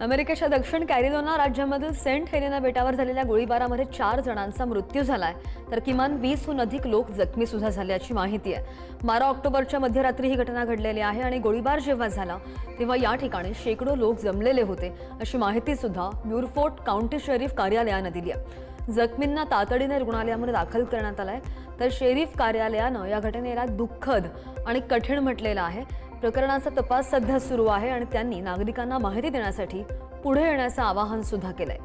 अमेरिकेच्या दक्षिण कॅरिलोना राज्यामधील सेंट हेलेना बेटावर झालेल्या गोळीबारामध्ये चार जणांचा मृत्यू झालाय. तर किमान वीसहून अधिक लोक जखमी सुद्धा झाल्याची माहिती आहे. बारा ऑक्टोबरच्या मध्यरात्री ही घटना घडलेली आहे आणि गोळीबार जेव्हा झाला तेव्हा या ठिकाणी शेकडो लोक जमलेले होते अशी माहिती सुद्धा म्युरफोर्ट काउंटी शरीफ कार्यालयानं दिली आहे. जखमींना तातडीने रुग्णालयामध्ये दाखल करण्यात आलाय. तर शेरीफ कार्यालयानं या घटनेला दुःखद आणि कठीण म्हटलेलं आहे. प्रकरणाचा तपास सध्या सुरू आहे आणि त्यांनी नागरिकांना माहिती देण्यासाठी पुढे येण्याचं आवाहन सुद्धा केलंय.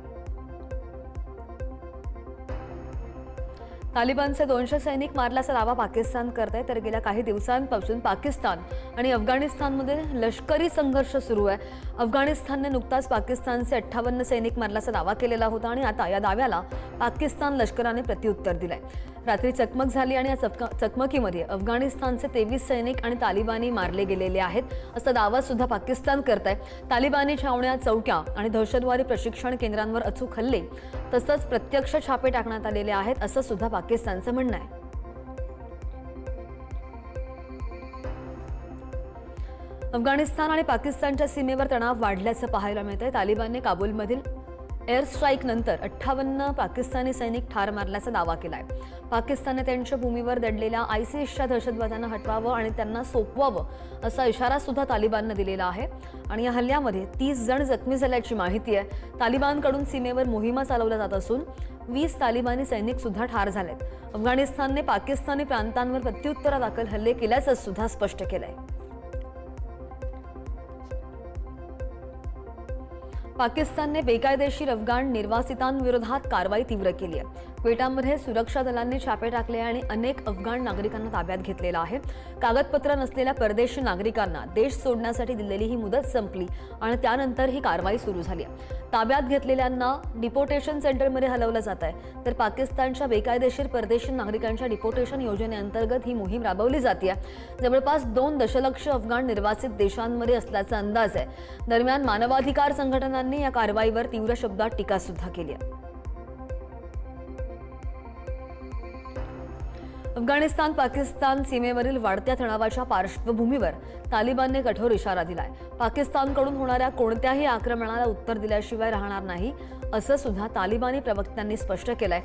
तालिबानचे दोनशे सैनिक मारल्याचा दावा पाकिस्तान करत आहे तर गेल्या काही दिवसांपासून पाकिस्तान आणि अफगाणिस्तानमध्ये लष्करी संघर्ष सुरू आहे. अफगाणिस्तानने नुकताच पाकिस्तानचे अठ्ठावन्न सैनिक मारल्याचा दावा केलेला होता आणि आता या दाव्याला पाकिस्तान लष्कराने प्रत्युत्तर दिलंय. रात्री चकमक झाली आणि या चकम- चकमकीमध्ये अफगाणिस्तानचे तेवीस सैनिक आणि तालिबानी मारले गेलेले आहेत असा दावा सुद्धा पाकिस्तान करत आहे तालिबानी छावण्या चौक्या आणि दहशतवादी प्रशिक्षण केंद्रांवर अचूक हल्ले तसंच प्रत्यक्ष छापे टाकण्यात आलेले आहेत असं सुद्धा पाकिस्तानचं म्हणणं आहे. अफगाणिस्तान आणि पाकिस्तानच्या सीमेवर तणाव वाढल्याचं पाहायला मिळतंय. तालिबानने काबूलमधील एअर स्ट्राईक नंतर अठ्ठावन्न पाकिस्तानी सैनिक ठार मारल्याचा दावा केलाय. पाकिस्तानने त्यांच्या भूमीवर दडलेल्या आयसीएसच्या दहशतवाद्यांना हटवावं आणि त्यांना सोपवावं असा इशारा सुद्धा तालिबाननं दिलेला आहे. आणि या हल्ल्यामध्ये तीस जण जखमी झाल्याची माहिती आहे. तालिबानकडून सीमेवर मोहिमा चालवल्या जात असून वीस तालिबानी सैनिक सुद्धा ठार झालेत. अफगाणिस्तानने पाकिस्तानी प्रांतांवर प्रत्युत्तरादाखल हल्ले केल्याचं सुद्धा स्पष्ट केलंय. पाकिस्तानने बेकायदेशीर अफगाण निर्वासितांविरोधात कारवाई तीव्र केली आहे. क्वेटामध्ये सुरक्षा दलांनी छापे टाकले आणि अनेक अफगाण नागरिकांना ताब्यात घेतलेलं आहे. कागदपत्र नसलेल्या परदेशी नागरिकांना देश सोडण्यासाठी दिलेली ही मुदत संपली आणि त्यानंतर ही कारवाई सुरू झाली आहे. ताब्यात घेतलेल्यांना डिपोटेशन सेंटरमध्ये हलवलं जात आहे. तर पाकिस्तानच्या बेकायदेशीर परदेशी नागरिकांच्या डिपोटेशन योजनेअंतर्गत ही मोहीम राबवली जाते जवळपास दोन दशलक्ष अफगाण निर्वासित देशांमध्ये असल्याचा अंदाज आहे. दरम्यान मानवाधिकार संघटनांनी या कारवाईवर तीव्र शब्दात टीका सुद्धा केली आहे. अफगाणिस्तान पाकिस्तान सीमेवरील वाढत्या तणावाच्या पार्श्वभूमीवर तालिबानने कठोर इशारा दिलाय. पाकिस्तानकडून होणाऱ्या कोणत्याही आक्रमणाला उत्तर दिल्याशिवाय राहणार नाही असं सुद्धा तालिबानी प्रवक्त्यांनी स्पष्ट केलंय.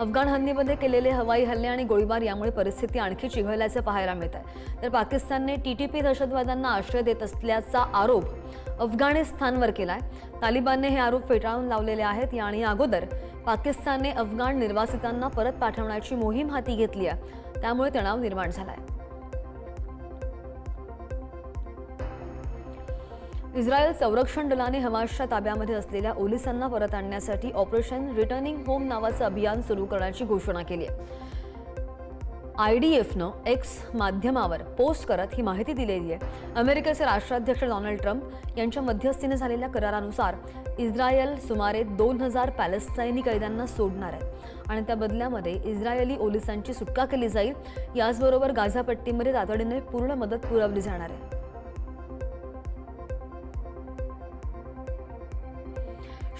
अफगाण हल्लीमध्ये केलेले हवाई हल्ले आणि गोळीबार यामुळे परिस्थिती आणखी चिघळल्याचं पाहायला मिळत आहे. तर पाकिस्तानने टी टी पी दहशतवाद्यांना आश्रय देत असल्याचा आरोप अफगाणिस्तानवर केला आहे तालिबानने हे आरोप फेटाळून लावलेले आहेत. आणि अगोदर पाकिस्तानने अफगाण निर्वासितांना परत पाठवण्याची मोहीम हाती घेतली आहे. त्यामुळे तणाव निर्माण झाला आहे इस्रायल संरक्षण दलाने हमासच्या ताब्यामध्ये असलेल्या ओलिसांना परत आणण्यासाठी ऑपरेशन रिटर्निंग होम नावाचं अभियान सुरू करण्याची घोषणा केली आहे. आय डी एफनं एक्स माध्यमावर पोस्ट करत ही माहिती दिलेली आहे. अमेरिकेचे राष्ट्राध्यक्ष डोनाल्ड ट्रम्प यांच्या मध्यस्थीने झालेल्या करारानुसार इस्रायल सुमारे दोन हजार पॅलेस्टाईनी कैद्यांना सोडणार आहे आणि त्या बदल्यामध्ये इस्रायली ओलिसांची सुटका केली जाईल. याचबरोबर गाझापट्टीमध्ये तातडीने पूर्ण मदत पुरवली जाणार आहे.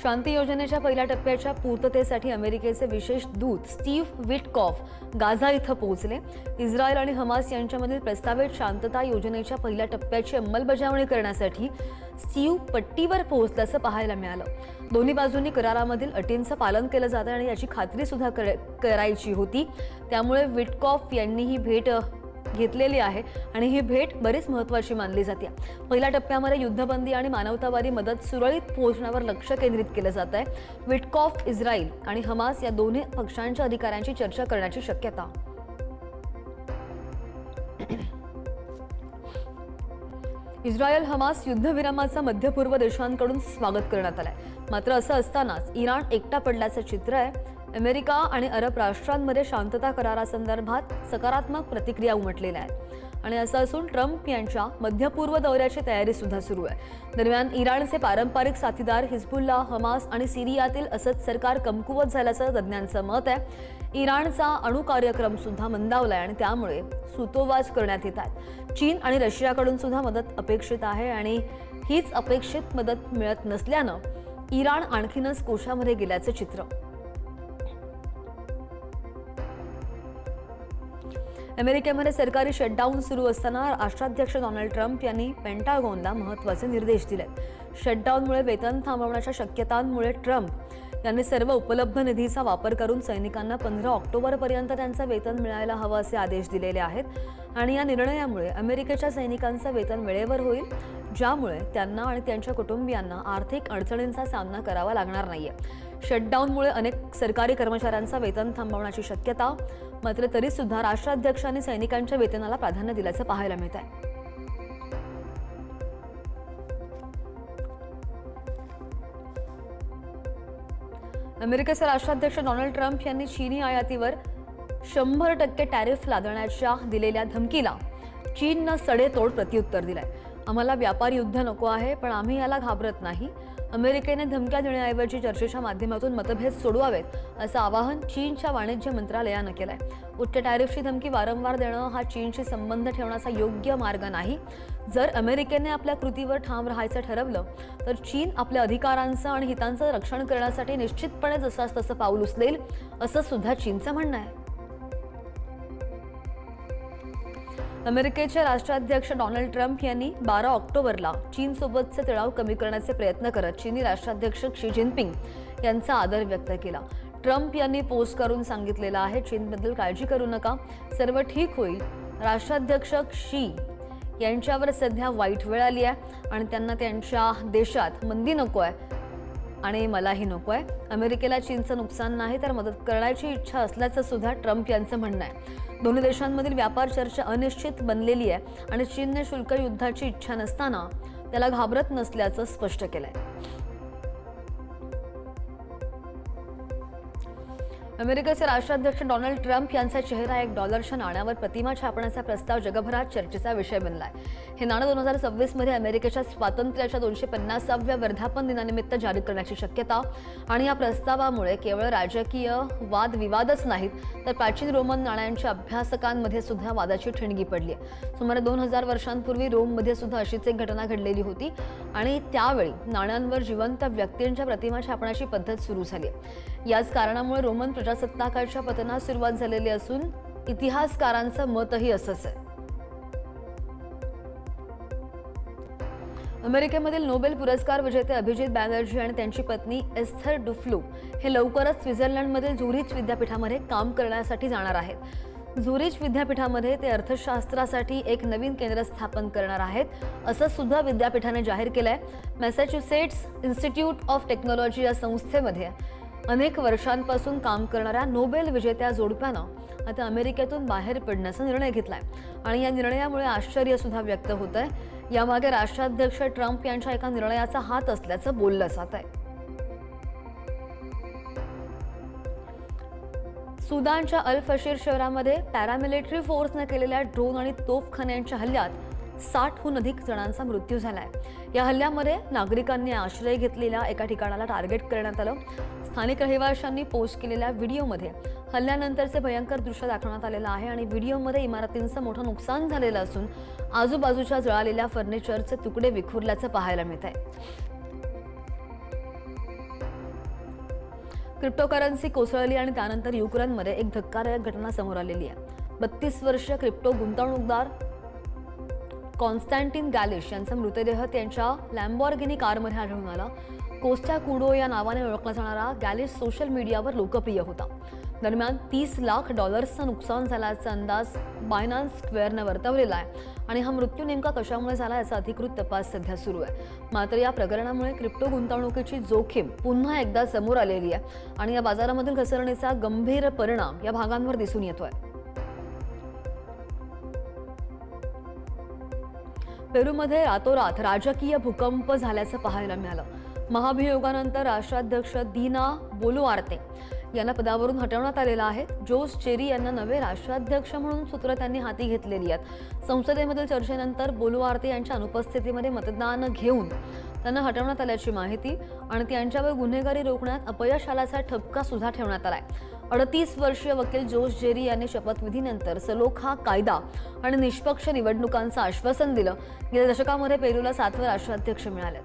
शांती योजनेच्या पहिल्या टप्प्याच्या पूर्ततेसाठी अमेरिकेचे विशेष दूत स्टीव्ह विटकॉफ गाझा इथं पोहोचले. इस्रायल आणि हमास यांच्यामधील प्रस्तावित शांतता योजनेच्या पहिल्या टप्प्याची अंमलबजावणी करण्यासाठी स्टीव्ह पट्टीवर पोहोचल्याचं पाहायला मिळालं. दोन्ही बाजूंनी करारामधील अटींचं पालन केलं जातं आणि याची खात्री सुद्धा कर- करायची होती. त्यामुळे विटकॉफ यांनी ही भेट घेतलेली आहे आणि ही भेट बरीच महत्त्वाची मानली जाते. पहिल्या टप्प्यामध्ये युद्धबंदी आणि मानवतावादी मदत सुरळीत पोहोचण्यावर लक्ष केंद्रित केलं जात आहे. विटकॉफ इस्रायल आणि हमास या दोन्ही पक्षांच्या अधिकाऱ्यांची चर्चा करण्याची शक्यता. इस्रायल हमास युद्धविरामाचं मध्य पूर्व देशांकडून स्वागत करण्यात आलंय. मात्र असं असतानाच इराण एकटा पडल्याचं चित्र आहे. अमेरिका आणि अरब राष्ट्रांमध्ये शांतता करारासंदर्भात सकारात्मक प्रतिक्रिया उमटलेल्या आहेत. आणि असं असून ट्रम्प यांच्या मध्यपूर्व दौऱ्याची तयारी सुद्धा सुरू आहे. दरम्यान इराणचे पारंपरिक साथीदार हिजबुल्ला हमास आणि सिरियातील असद सरकार कमकुवत झाल्याचं तज्ज्ञांचं मत आहे. इराणचा अणु कार्यक्रम सुद्धा मंदावलाय आणि त्यामुळे सुतोवाच करण्यात येत आहेत चीन आणि रशियाकडून सुद्धा मदत अपेक्षित आहे आणि हीच अपेक्षित मदत मिळत नसल्यानं इराण आणखीनच कोशामध्ये गेल्याचं चित्र. अमेरिकेमध्ये सरकारी शटडाऊन सुरू असताना राष्ट्राध्यक्ष डोनाल्ड ट्रम्प यांनी पेंटागॉनला महत्त्वाचे निर्देश दिलेत शटडाऊनमुळे वेतन थांबवण्याच्या शक्यतांमुळे ट्रम्प यांनी सर्व उपलब्ध निधीचा वापर करून सैनिकांना पंधरा ऑक्टोबरपर्यंत त्यांचं वेतन मिळायला हवं असे आदेश दिलेले आहेत आणि या निर्णयामुळे अमेरिकेच्या सैनिकांचं वेतन वेळेवर होईल ज्यामुळे त्यांना आणि त्यांच्या कुटुंबियांना आर्थिक अडचणींचा सामना करावा लागणार नाहीये. शटडाऊनमुळे अनेक सरकारी कर्मचाऱ्यांचा वेतन थांबवण्याची शक्यता मात्र तरी सुद्धा राष्ट्राध्यक्षांनी सैनिकांच्या वेतनाला प्राधान्य दिल्याचं पाहायला मिळत आहे. अमेरिकेचे राष्ट्राध्यक्ष डोनाल्ड ट्रम्प यांनी चीनी आयातीवर शंभर टक्के टॅरिफ लादण्याच्या दिलेल्या धमकीला चीननं सडेतोड प्रत्युत्तर दिलंय. आम्हाला व्यापार युद्ध नको आहे पण आम्ही याला घाबरत नाही. अमेरिकेने धमक्या देण्याऐवजी चर्चेच्या माध्यमातून मतभेद सोडवावेत असं आवाहन चीनच्या वाणिज्य मंत्रालयानं केलंय. उच्च टॅरिफची धमकी वारंवार देणं हा चीनशी संबंध ठेवण्याचा योग्य मार्ग नाही. जर अमेरिकेने आपल्या कृतीवर ठाम राहायचं ठरवलं तर चीन आपल्या अधिकारांचं आणि हितांचं रक्षण करण्यासाठी निश्चितपणे जसाच तसं पाऊल उचलेल असं सुद्धा चीनचं म्हणणं आहे. अमेरिकेचे राष्ट्राध्यक्ष डोनाल्ड ट्रम्प यांनी बारा ऑक्टोबरला चीनसोबतचे तणाव कमी करण्याचे प्रयत्न करत चीनी राष्ट्राध्यक्ष शी जिनपिंग यांचा आदर व्यक्त केला. ट्रम्प यांनी पोस्ट करून सांगितलेलं आहे चीनबद्दल काळजी करू नका. सर्व ठीक होईल. राष्ट्राध्यक्ष शी यांच्यावर सध्या वाईट वेळ आली आहे आणि त्यांना त्यांच्या देशात मंदी नको आहे आणि मलाही नको आहे अमेरिकेला चीनचं नुकसान नाही तर मदत करण्याची इच्छा असल्याचं सुद्धा ट्रम्प यांचं म्हणणं आहे. दोन्ही देशांमधील व्यापार चर्चा अनिश्चित बनलेली आहे आणि चीनने शुल्क युद्धाची इच्छा नसताना त्याला घाबरत नसल्याचं स्पष्ट केलंय. अमेरिकेचे राष्ट्राध्यक्ष डोनाल्ड ट्रम्प यांचा चेहरा एक डॉलरच्या नाण्यावर प्रतिमा छापण्याचा प्रस्ताव जगभरात चर्चेचा विषय बनलाय. हे नाणं दोन हजार सव्वीसमध्ये अमेरिकेच्या स्वातंत्र्याच्या दोनशे पन्नासाव्या वर्धापन दिनानिमित्त जारी करण्याची शक्यता आणि या प्रस्तावामुळे केवळ राजकीय वादविवादच नाहीत तर प्राचीन रोमन नाण्यांच्या अभ्यासकांमध्ये सुद्धा वादाची ठिणगी पडली आहे सुमारे दोन हजार वर्षांपूर्वी रोममध्ये सुद्धा अशीच एक घटना घडलेली होती आणि त्यावेळी नाण्यांवर जिवंत व्यक्तींच्या प्रतिमा छापण्याची पद्धत सुरू झाली याच कारणामुळे रोमन प्रजासत्ताकाच्या पतनास सुरुवात झालेली असून इतिहासकारांचं मतही असंच आहे. अमेरिकेमधील नोबेल पुरस्कार विजेते अभिजित बॅनर्जी आणि त्यांची पत्नी एस्थर डुफ्लू हे लवकरच स्वित्झर्लंडमधील झुरिच विद्यापीठामध्ये काम करण्यासाठी जाणार आहेत. झुरिच विद्यापीठामध्ये ते अर्थशास्त्रासाठी एक नवीन केंद्र स्थापन करणार आहेत असं सुद्धा विद्यापीठाने जाहीर केलं आहे मॅसॅच्युसेट्स इन्स्टिट्यूट ऑफ टेक्नॉलॉजी या संस्थेमध्ये. अनेक वर्षांपासून काम करणाऱ्या नोबेल विजेत्या जोडप्यानं आता अमेरिकेतून बाहेर पडण्याचा निर्णय घेतलाय. आणि या निर्णयामुळे आश्चर्य सुद्धा व्यक्त होत आहे यामागे राष्ट्राध्यक्ष ट्रम्प यांच्या एका निर्णयाचा हात असल्याचं बोललं जात आहे. सुदानच्या अल फशीर शहरामध्ये पॅरामिलिटरी फोर्सने केलेल्या ड्रोन आणि तोफखान्यांच्या हल्ल्यात साठहून अधिक जणांचा मृत्यू झाला आहे या हल्ल्यामध्ये नागरिकांनी आश्रय घेतलेल्या एका ठिकाणाला टार्गेट करण्यात आलं. स्थानिक रहिवाशांनी पोस्ट केलेल्या व्हिडिओमध्ये हल्ल्यानंतरचे भयंकर दृश्य दाखवण्यात आलेलं आहे आणि व्हिडिओमध्ये इमारतींचं मोठं नुकसान झालेलं असून आजूबाजूच्या जळालेल्या फर्निचरचे तुकडे विखुरल्याचं पाहायला मिळत आहे. क्रिप्टोकरन्सी कोसळली आणि त्यानंतर युक्रेनमध्ये एक धक्कादायक घटना समोर आलेली आहे. बत्तीस वर्षीय क्रिप्टो गुंतवणूकदार कॉन्स्टँटिन गॅलिश यांचा मृतदेह त्यांच्या लॅम्बॉर्गिनी कारमध्ये आढळून आला. कोस्टा कुडो या नावाने ओळखला जाणारा गॅलिश सोशल मीडियावर लोकप्रिय होता. दरम्यान तीस लाख डॉलर्सचं नुकसान झाल्याचा अंदाज बायनान्स स्क्वेअरनं वर्तवलेला आहे आणि हा मृत्यू नेमका कशामुळे झाला याचा अधिकृत तपास सध्या सुरू आहे. मात्र या प्रकरणामुळे क्रिप्टो गुंतवणुकीची जोखीम पुन्हा एकदा समोर आलेली आहे आणि या बाजारामधील घसरणीचा गंभीर परिणाम या भागांवर दिसून येतोय. पेरूमध्ये रातोरात राजकीय भूकंप झाल्याचं पाहायला मिळालं. महाभियोगानंतर राष्ट्राध्यक्ष दीना बोलुआर्ते यांना पदावरून हटवण्यात आलेलं आहे. जोस चेरी यांना नवे राष्ट्राध्यक्ष म्हणून सूत्र त्यांनी हाती घेतलेली आहेत. संसदेमधील चर्चेनंतर बोलुआर्ते यांच्या अनुपस्थितीमध्ये मतदान घेऊन त्यांना हटवण्यात आल्याची माहिती आणि त्यांच्यावर गुन्हेगारी रोखण्यात अपयश आल्याचा ठपका सुद्धा ठेवण्यात आलाय. अडतीस वर्षीय वकील जोश जेरी यांनी शपथविधीनंतर हा कायदा आणि निष्पक्ष निवडणुकांचं आश्वासन दिलं. गेल्या दशकामध्ये पेरूला सातवे राष्ट्राध्यक्ष मिळाले.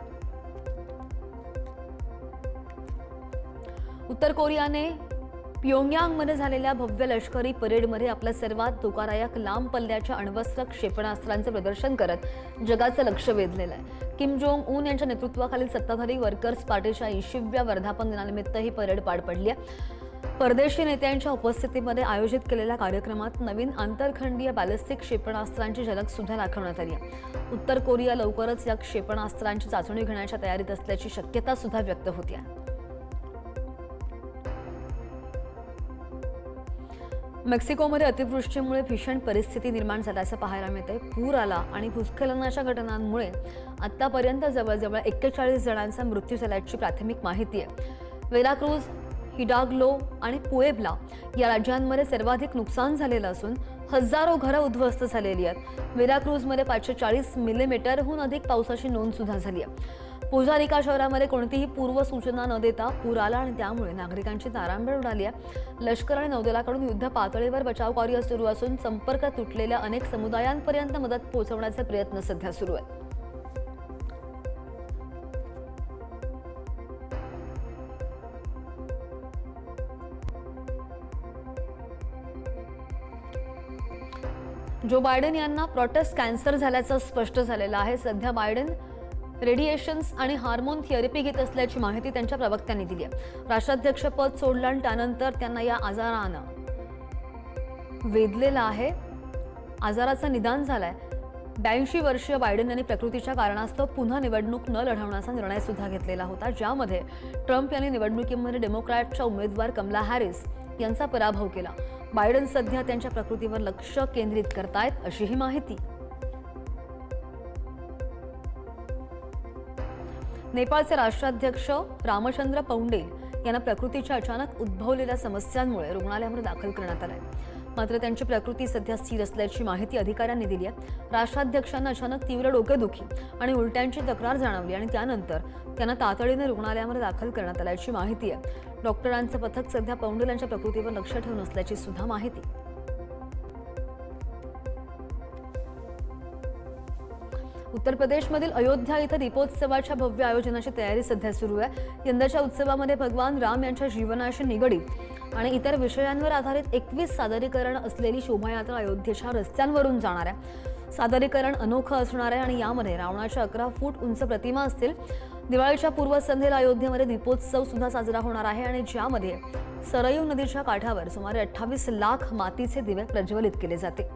उत्तर कोरियाने पियोंगयांगमध्ये झालेल्या भव्य लष्करी परेडमध्ये आपल्या सर्वात धोकादायक लांब पल्ल्याच्या अण्वस्त्र क्षेपणास्त्रांचं प्रदर्शन करत जगाचं लक्ष वेधलेलं आहे. किम जोंग उन यांच्या नेतृत्वाखालील सत्ताधारी वर्कर्स पार्टीच्या ऐंशीव्या वर्धापन दिनानिमित्त ही परेड पार पडली आहे. परदेशी नेत्यांच्या उपस्थितीमध्ये आयोजित केलेल्या कार्यक्रमात नवीन आंतरखंडीय बॅलिस्टिक क्षेपणास्त्रांची झलक सुद्धा दाखवण्यात आली आहे. उत्तर कोरिया लवकरच या क्षेपणास्त्रांची चाचणी घेण्याच्या तयारीत असल्याची शक्यता सुद्धा व्यक्त होती मेक्सिकोमध्ये अतिवृष्टीमुळे भीषण परिस्थिती निर्माण झाल्याचं पाहायला मिळतंय. पूर आला आणि भूस्खलनाच्या घटनांमुळे आतापर्यंत जवळजवळ एक्केचाळीस जणांचा मृत्यू झाल्याची प्राथमिक माहिती आहे. वेलाक्रूज हिडाग्लो आणि पुएब्ला या राज्यांमध्ये सर्वाधिक नुकसान झालेलं असून हजारो घरं उद्ध्वस्त झालेली आहेत. वेराक्रूजमध्ये पाचशे चाळीस मिलीमीटरहून अधिक पावसाची नोंद सुद्धा झाली आहे. पुजारिका शहरामध्ये कोणतीही पूर्वसूचना न देता पूर आला आणि त्यामुळे नागरिकांची तारांबळ उडाली आहे. लष्कर आणि नौदलाकडून युद्ध पातळीवर बचाव कार्य सुरू असून संपर्क तुटलेल्या अनेक समुदायांपर्यंत मदत पोहोचवण्याचे प्रयत्न सध्या सुरू आहेत. जो बायडन यांना प्रॉटेस्ट कॅन्सर झाल्याचं स्पष्ट झालेलं आहे. सध्या बायडन रेडिएशन्स आणि हार्मोन थेरपी घेत असल्याची माहिती त्यांच्या प्रवक्त्यांनी दिली आहे. राष्ट्राध्यक्षपद सोडलं आणि त्यानंतर त्यांना या आजारानं वेधलेलं आहे. आजाराचं निदान झालंय. ब्याऐंशी वर्षीय बायडन यांनी प्रकृतीच्या कारणास्तव पुन्हा निवडणूक न लढवण्याचा निर्णय सुद्धा घेतलेला होता ज्यामध्ये ट्रम्प यांनी निवडणुकीमध्ये डेमोक्रॅटच्या उमेदवार कमला हॅरिस यांचा पराभव केला. बायडन सध्या त्यांच्या प्रकृतीवर लक्ष केंद्रित करतायत अशी ही माहिती. नेपाळचे राष्ट्राध्यक्ष रामचंद्र पौंडेल यांना प्रकृतीच्या अचानक उद्भवलेल्या समस्यांमुळे रुग्णालयामध्ये दाखल करण्यात आलंय. मात्र त्यांची प्रकृती सध्या स्थिर असल्याची माहिती अधिकाऱ्यांनी दिली आहे. राष्ट्राध्यक्षांना अचानक तीव्र डोकेदुखी आणि उलट्यांची तक्रार जाणवली आणि त्यानंतर त्यांना तातडीने रुग्णालयामध्ये दाखल करण्यात आल्याची माहिती आहे. डॉक्टरांचं पथक सध्या पौंडेल यांच्या प्रकृतीवर लक्ष ठेवून असल्याची सुद्धा माहिती. उत्तर प्रदेशमधील अयोध्या इथं दीपोत्सवाच्या भव्य आयोजनाची तयारी सध्या सुरू आहे. यंदाच्या उत्सवामध्ये भगवान राम यांच्या जीवनाशी निगडीत आणि इतर विषयांवर आधारित एकवीस सादरीकरण असलेली शोभायात्रा अयोध्येच्या रस्त्यांवरून जाणार आहे. सादरीकरण अनोखं असणार आहे आणि यामध्ये रावणाच्या अकरा फूट उंच प्रतिमा असतील. दिवाळीच्या पूर्वसंध्येला अयोध्येमध्ये दीपोत्सव सुद्धा साजरा होणार आहे आणि ज्यामध्ये सरयू नदीच्या काठावर सुमारे अठ्ठावीस लाख मातीचे दिवे प्रज्वलित केले जाते.